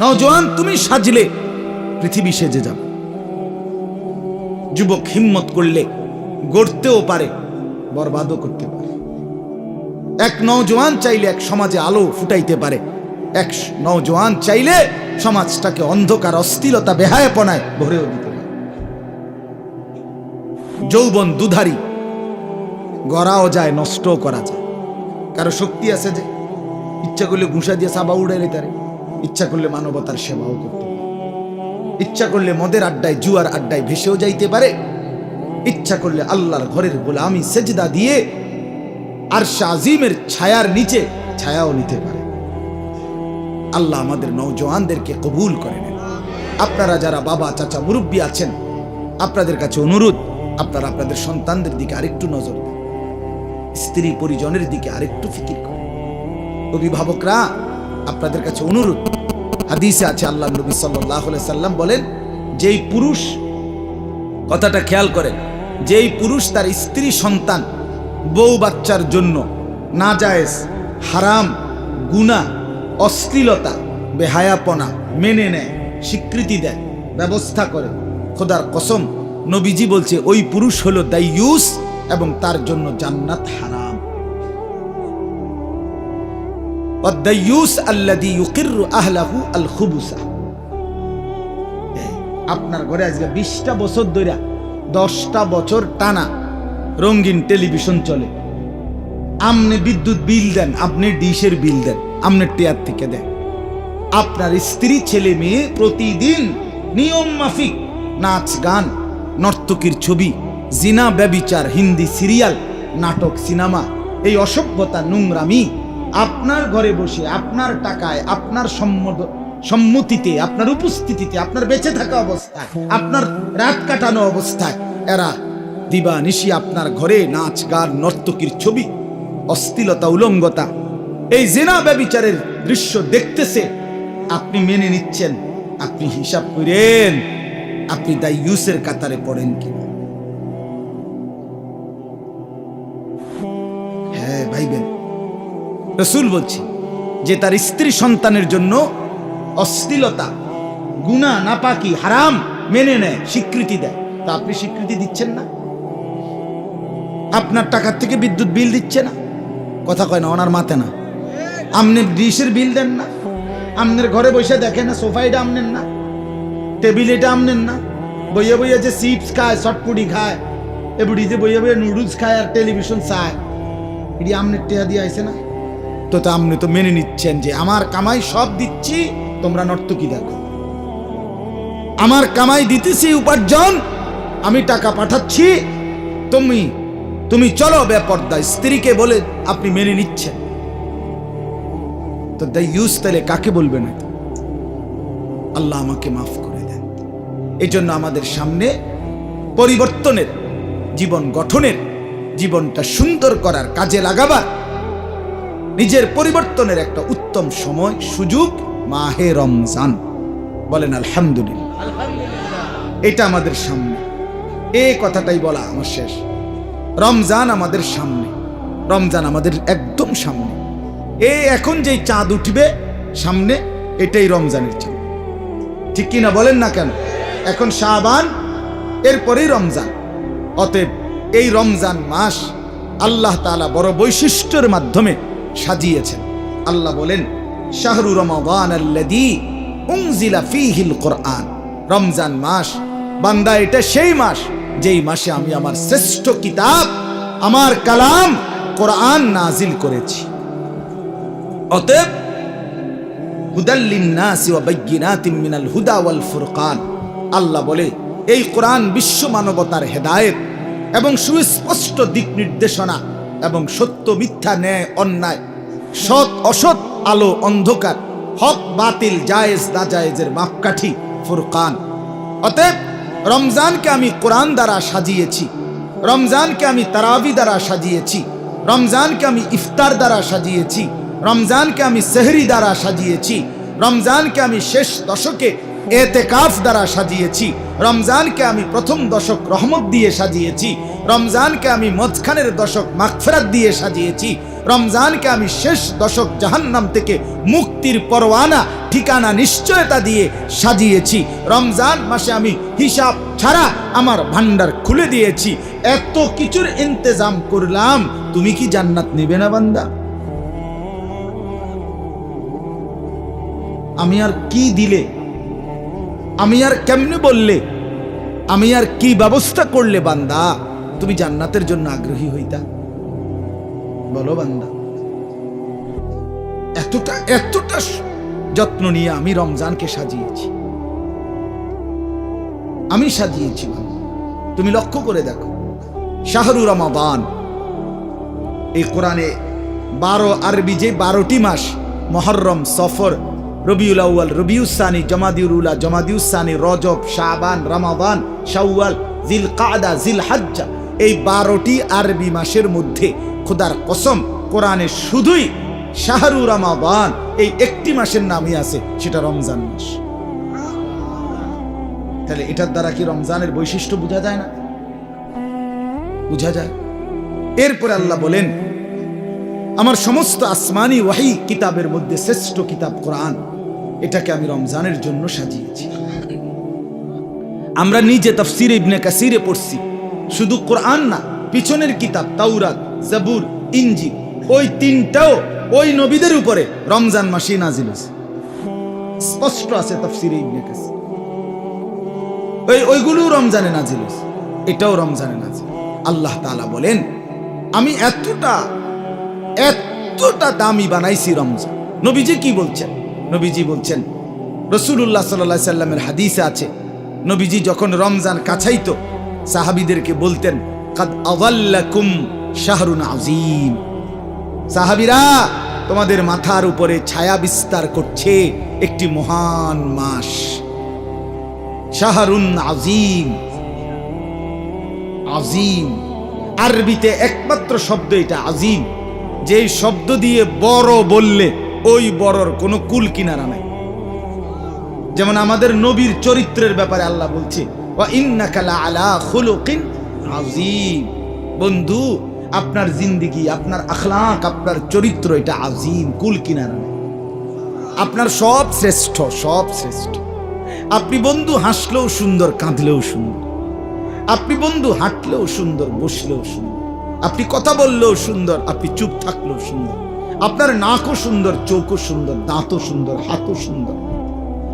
নওজোয়ান তুমি সাজলে, পৃথিবী সেজে যাবে। যুবক হিম্মত করলে, গড়তেও পারে, বরবাদও করতে পারে। এক নওজোয়ান চাইলে এক সমাজে আলো ফুটাইতে পারে। এক নওজোয়ান চাইলে সমাজটাকে অন্ধকার অস্থিরতা বেহায়াপনায় ভরেও দিতে পারে। যৌবন দুধারি, গড়াও যায়, নষ্টও করা যায়। কারও শক্তি আছে যে, ইচ্ছা করলে ঘুষা দিয়ে সাবা উড়ে তারে। ইচ্ছা করলে মানবতার সেবাও করতে ইচ্ছা করলে মদের আড্ডায়, জুয়ার আড্ডায় ভেসেও যাইতে পারে। ইচ্ছা করলে আল্লাহর ঘরের গোলামি সেজদা দিয়ে আর আজিমের ছায়ার নিচে ছায়াও নিতে পারে। আল্লাহ আমাদের নৌজওয়ানদেরকে কবুল করে নেন। আপনারা যারা বাবা, চাচা, মুরব্বী আছেন, আপনাদের কাছে অনুরোধ, আপনারা আপনাদের সন্তানদের দিকে আরেকটু নজর দেন। স্ত্রী পরিজনের দিকে আরেকটু ফিকির করেন। অভিভাবকরা, আপনাদের কাছে অনুরোধ হাদিসে আছে আল্লাহ নবী সাল্লাহ সাল্লাম বলেন, যেই পুরুষ, কথাটা খেয়াল করেন, যেই পুরুষ তার স্ত্রী সন্তান, বউ বাচ্চার জন্য নাজায়েজ, হারাম গুনা অশ্লীলতা, বেহায়াপনা মেনে নেয়, স্বীকৃতি দেয়, ব্যবস্থা করে, খোদার কসম, নবীজি বলছে, ওই পুরুষ হলো দাইয়ুস এবং তার জন্য জান্নাত হারাম। আপনার ঘরে আজকে বিশটা বছর ধরে দশটা বছর টানা রঙিন টেলিভিশন চলে। আপনি বিদ্যুৎ বিল দেন, আপনি ডিশের বিল দেন আপনি টেয়ার থেকে দেন। আপনার স্ত্রী, ছেলে, মেয়ে প্রতিদিন নিয়ম মাফিক, নাচ, গান, নর্তকীর ছবি, জিনা, ব্যবিচার, হিন্দি সিরিয়াল, নাটক, সিনেমা, এই অসভ্যতা, নোংরামি আপনার ঘরে বসে, আপনার টাকায়, আপনার সম্মত সম্মতিতে, আপনার উপস্থিতিতে, আপনার বেঁচে থাকা অবস্থায়, আপনার রাত কাটানো অবস্থায়, এরা দিবা নিশি আপনার ঘরে নাচ, গান, নর্তকীর ছবি, অস্থিলতা, উলঙ্গতা, এই জেনা ব্যবিচারের দৃশ্য দেখতেছে। আপনি মেনে নিচ্ছেন, আপনি হিসাব করেন, আপনি দাই ইউসের কাতারে পড়েন কিনা। রসুল বলছি যে তার স্ত্রী সন্তানের জন্য অশ্লীলতা গুণা নাপাকি, হারাম মেনে নেয়, স্বীকৃতি দেয়। তা আপনি স্বীকৃতি দিচ্ছেন না? আপনার টাকার থেকে বিদ্যুৎ বিল দিচ্ছে না? কথা কয় না, ওনার মাতে না। আপনি ডিশের বিল দেন না। আপনার ঘরে বসে দেখেন না সোফাইটা আমনেন না। টেবিল এটা আমনেন না। বইয়ে বইয়ে যে চিপস খায়, চটপুটি খায়, এ যে বইয়ে বইয়ে নুডলস খায় আর টেলিভিশন চায়। এটি আমনের টেয়া দিয়ে আইছে না? তো তো আপনি তো মেনে নিচ্ছেন যে আমার কামাই সব দিচ্ছি, তোমরা নর্তকি দেখো। আমার কামাই দিতেছি উপার্জন, আমি টাকা পাঠাচ্ছি, তুমি তুমি চলো বেপর্দা, স্ত্রীকে বলে আপনি মেনে নিচ্ছেন। তো দ্য ইউজ তাহলে কাকে বলবেন এটা আল্লাহ আমাকে মাফ করে দেন। এই জন্য আমাদের সামনে পরিবর্তনের, জীবন গঠনের, জীবনটা সুন্দর করার কাজে লাগাবার নিজের পরিবর্তনের একটা উত্তম সময়, সুযোগ, মাহে রমজান। বলেন, আলহামদুলিল্লাহ। এটা আমাদের সামনে। এই কথাটাই বলা আমার শেষ। রমজান আমাদের সামনে। রমজান আমাদের একদম সামনে। এ এখন যেই চাঁদ উঠবে সামনে, এটাই রমজানের চাঁদ। ঠিক কিনা বলেন না কেন? এখন শাহবান এরপরেই রমজান। অতএব এই রমজান মাস আল্লাহ তাআলা বড় বৈশিষ্ট্যের মাধ্যমে সাজিয়েছেন। আল্লাহ বলেন, শাহরু রমাদান ফিহিল কোরআন। রমজান মাস, বান্দা এটা সেই মাস, যেই মাসে আমি আমার শ্রেষ্ঠ কিতাব, আমার কালাম কোরআন নাজিল করেছি। অতএব আল্লাহ বলে, এই কোরআন বিশ্ব মানবতার হেদায়েত এবং সুস্পষ্ট দিক নির্দেশনা এবং সত্য, মিথ্যা, ন্যায়, অন্যায়, সৎ, অসৎ, আলো, অন্ধকার, হক, বাতিল, জায়েজ না জায়েজের মাপকাঠি, ফুরকান। অতএব রমজানকে আমি কোরআন দ্বারা সাজিয়েছি, রমজানকে আমি তারাবি দ্বারা সাজিয়েছি, রমজানকে আমি ইফতার দ্বারা সাজিয়েছি, রমজানকে আমি সেহরি দ্বারা সাজিয়েছি, রমজানকে আমি শেষ দশকে এতেকাফ দ্বারা সাজিয়েছি। রমজানকে আমি প্রথম দশক রহমত দিয়ে সাজিয়েছি। রমজানকে আমি মধ্যখানের দশক মাগফেরাত দিয়ে সাজিয়েছি। রমজানকে আমি শেষ দশক জাহান্নাম থেকে মুক্তির পরওয়ানা ঠিকানা, নিশ্চয়তা দিয়ে সাজিয়েছি। রমজান মাসে আমি হিসাব ছাড়া আমার ভান্ডার খুলে দিয়েছি। এত কিছুর ইন্তজাম করলাম, তুমি কি জান্নাত নেবে না বান্দা? আমি আর কি দিলে আমি আর কেমনে বললে? আমি আর কি ব্যবস্থা করলে বান্দা? তুমি জান্নাতের জন্য আগ্রহী হইতা। বলো বান্দা। এতটা এতটা যত্ন নিয়ে আমি রমজানকে সাজিয়েছি। আমি সাজিয়েছি তুমি লক্ষ্য করে দেখো। শাহরু রমাবান এই কোরআনে বারো আরবি যে বারোটি মাস মহরম, সফর রবিউল আউয়াল রবিউসানি জমাদিউল উলা জমাদিউসানি রজব, শাবান রমাবান শাওয়াল জিল কাদা জিল হাজ্জা এই বারোটি আরবি মাসের মধ্যে খোদার কসম, কোরআনে শুধুই শাহরু রমাবান এই একটি মাসের নামই আছে, সেটা রমজান মাস। তাহলে এটার দ্বারা কি রমজানের বৈশিষ্ট্য বোঝা যায় না? বোঝা যায়। এরপরে আল্লাহ বলেন, আমার সমস্ত আসমানি ওয়াহি কিতাবের মধ্যে শ্রেষ্ঠ কিতাব কোরআন। এটাকে আমি রমজানের জন্য সাজিয়েছি। আমরা নিজে তফসির ইবনে কাসিরে পড়ছি। শুধু কোরআন না, পিছনের কিতাব, তাওরাত, জাবুর ইঞ্জি ওই তিনটাও ওই নবীদের উপরে রমজান মাসে নাজিল হয়েছে। স্পষ্ট আছে তফসিরে ইবনে কাসির। ওই ওইগুলো রমজানে নাজিল হয়েছে। এটাও রমজানে নাজিল। আল্লাহ তাআলা বলেন, আমি এতটা এতটা দামি বানাইছি রমজান। নবীজি কি বলছেন? নবীজি বলছেন রসুল্লাহ সাল্লাহ সাল্লামের হাদিসে আছে, নবীজি যখন রমজান কাছাইতো, সাহাবিদেরকে বলতেন, কাদ আওয়াল্লাকুম শাহরুন আজিম সাহাবিরা, তোমাদের মাথার উপরে ছায়া বিস্তার করছে একটি মহান মাস। শাহরুন আজিম আজিম আরবিতে একমাত্র শব্দ এটা আজিম যে শব্দ দিয়ে বড় বললে ওই বড়র কোনো কুল কিনারা নাই। যেমন আমাদের নবীর চরিত্রের ব্যাপারে আল্লাহ বলছে বন্ধু, আপনার জিন্দিগি, আপনার আখলাক, আপনার চরিত্র এটা আজিম কুল কিনারা নাই। আপনার সব শ্রেষ্ঠ সব শ্রেষ্ঠ। আপনি বন্ধু হাসলেও সুন্দর, কাঁদলেও সুন্দর। আপনি বন্ধু হাঁটলেও সুন্দর, বসলেও সুন্দর। আপনি কথা বললেও সুন্দর, আপনি চুপ থাকলেও সুন্দর। আপনার নাকও সুন্দর, চোখও সুন্দর, দাঁতও সুন্দর, হাতও সুন্দর।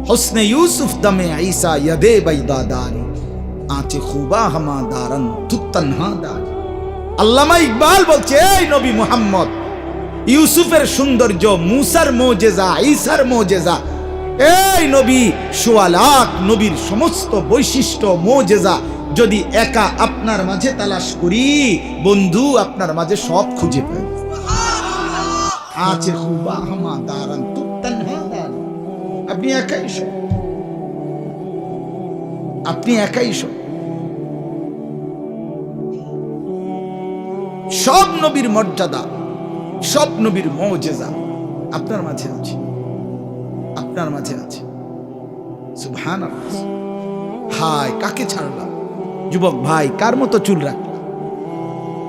হোসনে ইউসুফ দমে আইসা ইয়াদে বাইদা দারি, আঁচে খুবা হামা দারান তুত্তান হা দারি। আল্লামা ইকবাল বলছে, এই নবী মুহাম্মদ, ইউসুফের সৌন্দর্য, মুসার মোজেজা, ঈসার মোজেজা, এই নবী সোয়ালাক নবীর সমস্ত বৈশিষ্ট্য, মোজেজা, যদি একা আপনার মাঝে তালাশ করি, বন্ধু আপনার মাঝে সব খুঁজে পাই আছে খুবা হামা দারান তুত্তান হা দারান আপনি একাই সব আপনি একাই সব সব নবীর মর্যাদা, সব নবীর মৌজেজা আপনার মাঝে আছে। আপনার মাঝে আছে। সুবহান হায়, কাকে ছাড়লাম? যুবক ভাই, কার মতো চুল রাখলাম?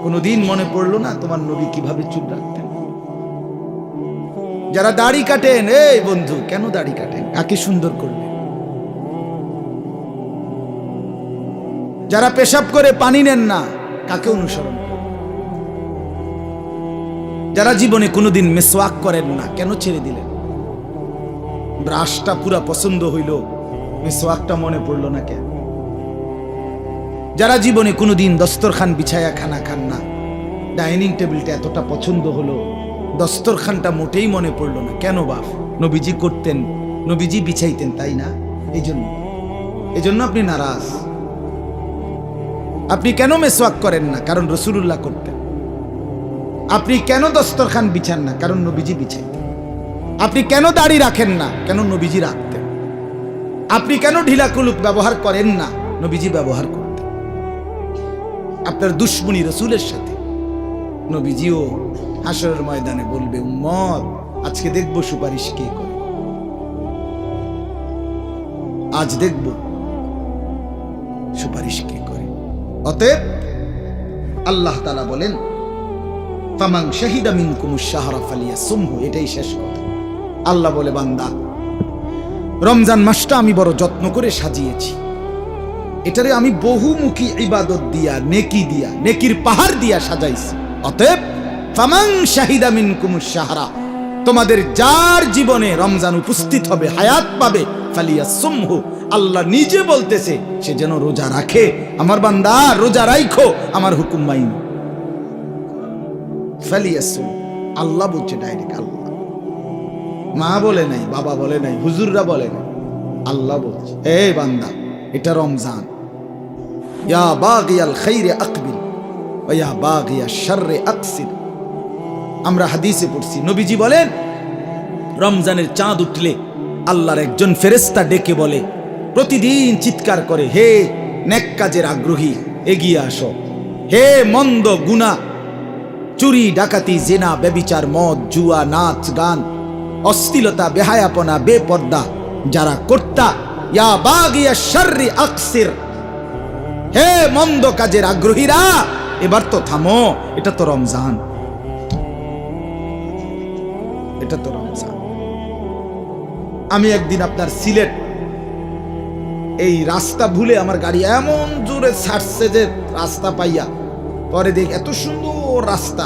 কোনোদিন মনে পড়ল না তোমার নবী কীভাবে চুল রাখতেন যারা দাড়ি কাটেন, এই বন্ধু, কেন দাড়ি কাটেন? কাকে সুন্দর করলেন যারা পেশাব করে পানি নেন না, কাকে অনুসরণ যারা জীবনে কোনোদিন মেসওয়াক করেন না, কেন ছেড়ে দিলেন? ব্রাশটা পুরা পছন্দ হইল, মেসওয়াকটা মনে পড়ল না কেন? যারা জীবনে কোনোদিন দস্তরখান বিছায়া খানা খান না, ডাইনিং টেবিলটা এতটা পছন্দ হলো দস্তরখানটা মোটেই মনে পড়ল না। কেন বাপ? নবীজি করতেন, নবীজি বিছাইতেন, তাই না? এই জন্য এই জন্য আপনি নারাজ। আপনি কেন মেসওয়াক করেন না? কারণ রসুলুল্লাহ করতেন। আপনি কেন দস্তরখান বিছান না? কারণ নবীজি বিছাইতেন। আপনি কেন দাড়ি রাখেন না? কেন নবীজি রাখতেন? আপনি কেন ঢিলা কুলুপ ব্যবহার করেন না? নবীজি ব্যবহার করতেন। আপনার দুশ্মনী রসুলের সাথে নবীজিও হাসরের ময়দানে বলবে, উম্মত, আজকে দেখব সুপারিশ কে করে। আজ দেখব সুপারিশ কে করে। অতএব আল্লাহ তালা বলেন ফামাং শাহিদা মিনকুম শাহরা ফালিয়া সুমহু এটাই শেষ কথা। আল্লাহ বলে, বান্দা, রমজান মাসটা আমি বড় যত্ন করে সাজিয়েছি। এটারে আমি বহুমুখী ইবাদত দিয়া, নেকি দিয়া, নেকির পাহাড় দিয়া সাজাইছি। অতএব ফামাং শাহিদা মিনকুম শাহরা। তোমাদের যার জীবনে রমজান উপস্থিত হবে, হায়াত পাবে ফালিয়া আল্লাহ নিজে বলতেছে, সে যেন রোজা রাখে। আমার বান্দা, রোজা রাইখো, আমার হুকুম মাইন। ফালিয়াসুম, আল্লাহ বলছে ডাইরেক্ট আল্লাহ। মা বলে নাই, বাবা বলে নাই, হুজুররা বলে নাই। আল্লাহ বলছে, এই বান্দা, এটা রমজান। ইয়া বাগিয়াল খাইরে আকবিল ইয়া বাগিয়া শাররে আকসির। আমরা হাদিসে পড়ছি। নবীজি বলেন, রমজানের চাঁদ উঠলে আল্লাহর একজন ফেরেস্তা ডেকে বলে, প্রতিদিন চিৎকার করে, হে নেক কাজের আগ্রহী, এগিয়ে আসো। হে মন্দ গুনা চুরি, ডাকাতি, জেনা বেবিচার মদ, জুয়া, নাচ, গান, অশ্লীলতা, বেহায়াপনা, বেপর্দা, যারা কর্তা, ইয়া বাগিয়া শাররি আকসির। হে মন্দ কাজের আগ্রহীরা, এবার তো থামো, এটা তো রমজান। এটা তো রমজান আমি একদিন আপনার সিলেট এই রাস্তা ভুলে আমার গাড়ি এমন জোরে ছাড়ছে যে রাস্তা পাইয়া। পরে দেখি, এত সুন্দর রাস্তা।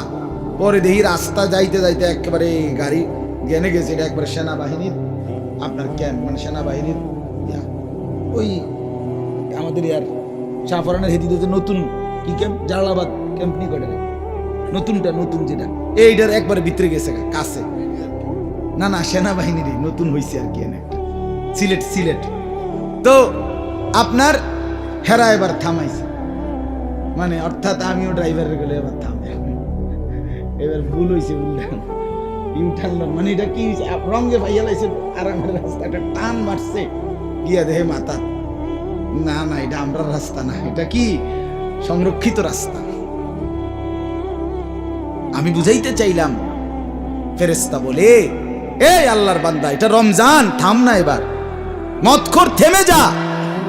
পরে দেখি রাস্তা যাইতে যাইতে একেবারে গাড়ি গেনে গেছে, এটা একবারে সেনাবাহিনীর, আপনার ক্যাম্প মানে সেনাবাহিনীর ওই আমাদের ইয়ার শাহফরানের হেদিতে যে নতুন কি ক্যাম্প জালালাবাদ ক্যাম্প নি করে নতুনটা, নতুন যেটা। এইটার একবারে ভিতরে গেছে কাছে। না না, সেনাবাহিনীরই নতুন হয়েছে আর কি সিলেট সিলেট। তো আপনার হেরা এবার থামাইছে। মানে অর্থাৎ আমিও ড্রাইভারের গেলে এবার থামে এবার ভুল হয়েছে বুঝলেন? ইউটার্ন মানে এটা কি? রঙে ভাইয়া লাইছে, আরামের রাস্তা, একটা টান মারছে। গিয়া দেহে মাথা। না না, এটা আমরা রাস্তা না। এটা কি সংরক্ষিত রাস্তা? আমি বুঝাইতে চাইলাম ফেরেস্তা বলে এই আল্লাহর বান্দা, এটা রমজান, থাম না এবার। মদখোর থেমে যা,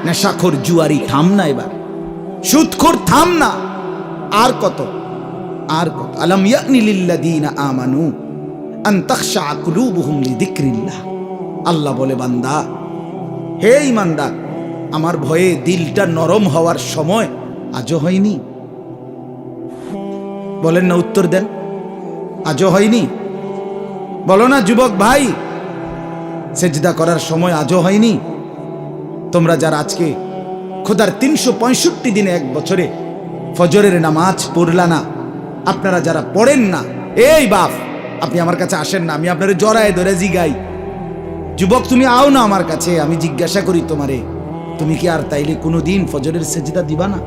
নেশাখোর জুয়ারি, থাম না এবার। সুদখোর থাম না। আর কত? আর কত? আলম ইয়াকনি লিল্লাযীনা আমানু আন তাখশা কুলুবুহুম লিযিকরিল্লাহ। আল্লাহ বলে, বান্দা, হে ইমানদার আমার ভয়ে দিলটা নরম হওয়ার সময় আজও হয়নি। বলেন না উত্তর দেন। আজও হয়নি? বলো না, যুবক ভাই। সেজদা করার সময় আজও হয়নি। তোমরা যারা আজকে খোদার তিনশো পঁয়ষট্টি দিনে এক বছরে ফজরের নামাজ পড়লা না, আপনারা যারা পড়েন না, এই বাপ, আপনি আমার কাছে আসেন না, আমি আপনার জড়ায় ধরে জিগাই। যুবক, তুমি আও না আমার কাছে, আমি জিজ্ঞাসা করি তোমারে, তুমি কি আর তাইলে কোনো দিন ফজরের সেজদা দিবা না?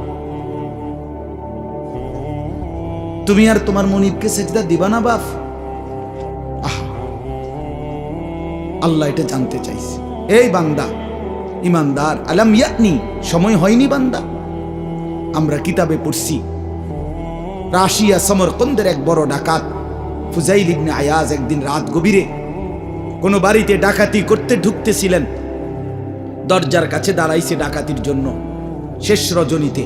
তুমি আর তোমার মনিবকে সেজদা দিবা না, বাপ? আল্লাহ এটা জানতে চাইছে। এই বান্দা, ইমানদার, আলাম ইয়াকনি, সময় হয়নি বান্দা। আমরা কিতাবে পড়ছি, রাশিয়া সমরকন্দের এক বড় ডাকাত, ফুজাইল ইবনে আয়াজ একদিন রাত গভীরে কোনো বাড়িতে ডাকাতি করতে ঢুকতেছিলেন। দরজার কাছে দাঁড়াইছে ডাকাতির জন্য। শেষ রজনীতে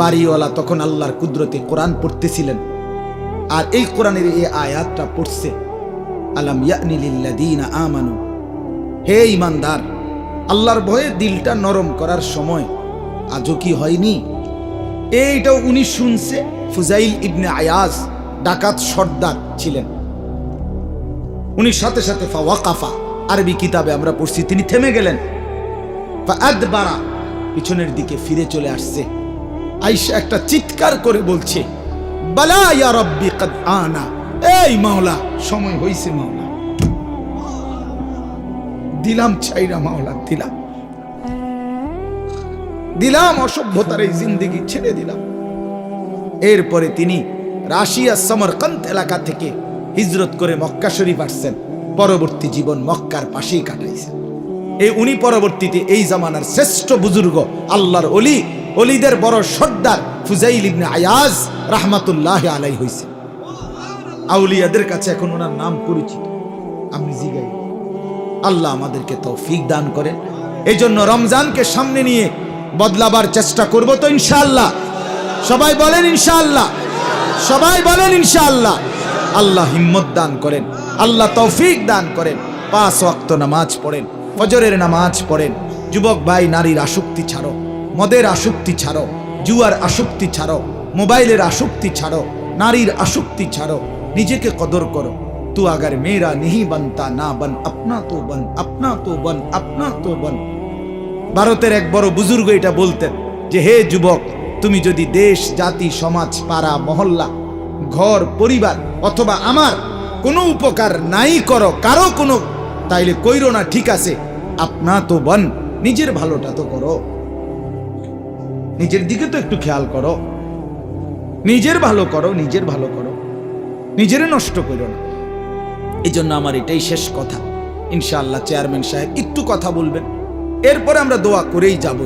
বাড়িওয়ালা তখন আল্লাহর কুদরতে কোরআন পড়তেছিলেন। আর এই কোরআনের এই আয়াতটা পড়ছে। আমানু। হে ইমানদার আল্লাহর ভয়ে দিলটা নরম করার সময় আজও কি হয়নি? এইটাও উনি শুনছে, ফুজাইল ইবনে আয়াজ ডাকাত সর্দার ছিলেন। উনি সাথে সাথে ফা ওয়াকাফা, আরবি কিতাবে আমরা পড়ছি, তিনি থেমে গেলেন। পিছনের দিকে ফিরে চলে আসছে। আইসা একটা চিৎকার করে বলছে, বালা ইয়া রব্বি কদ আনা। এই মাওলা, সময় হইছে মাওলা। দিলাম, ছাইরা মাওলা, দিলাম। দিলাম অসভ্যতার এই জিন্দিগি ছেড়ে দিলাম। এরপরে তিনি রাশিয়া সমরকান্ত এলাকা থেকে হিজরত করে মক্কা শরীফ আসছেন। পরবর্তী জীবন মক্কার পাশেই কাটাইছেন। এই উনি পরবর্তীতে এই জামানার শ্রেষ্ঠ বুজুর্গ, আল্লাহর অলি অলিদের বড় সর্দার ফুজাইল ইবনে আয়াজ রাহমাতুল্লাহ আলাই হইছে আউলিয়াদের কাছে এখন ওনার নাম পরিচিত। আমি জিগাই। আল্লাহ আমাদেরকে তৌফিক দান করেন। এই জন্য রমজানকে সামনে নিয়ে বদলাবার চেষ্টা করব তো ইনশাআল্লাহ। সবাই বলেন ইনশাআল্লাহ। সবাই বলেন ইনশাআল্লাহ। আল্লাহ হিম্মত দান করেন। আল্লাহ তৌফিক দান করেন। পাঁচ ওয়াক্ত নামাজ পড়েন। ফজরের নামাজ পড়েন। যুবক ভাই, নারীর আসক্তি ছাড়ো। মদের আসক্তি ছাড়ো। জুয়ার আসক্তি ছাড়ো। মোবাইলের আসক্তি ছাড়ো। নারীর আসক্তি ছাড়ো। নিজেকে কদর করো। তু আগর মেরা নেহি বানতা না বন, আপনা তো বন, আপনা তো বন, আপনা তো বন। ভারতের এক বড় বুজুর্গ এটা বলতেন যে, হে যুবক, তুমি যদি দেশ, জাতি, সমাজ, পাড়া, মহল্লা, ঘর, পরিবার অথবা আমার কোনো উপকার নাই করো, কারও কোনো, তাইলে কইরো না, ঠিক আছে, আপনা তো বন, নিজের ভালোটা তো করো। নিজের দিকে তো একটু খেয়াল করো। নিজের ভালো করো, নিজের ভালো করো। নিজেরে নষ্ট করো না। এই জন্য আমার এটাই শেষ কথা। ইনশাআল্লাহ চেয়ারম্যান সাহেব একটু কথা বলবেন। এরপরে আমরা দোয়া করেই যাব।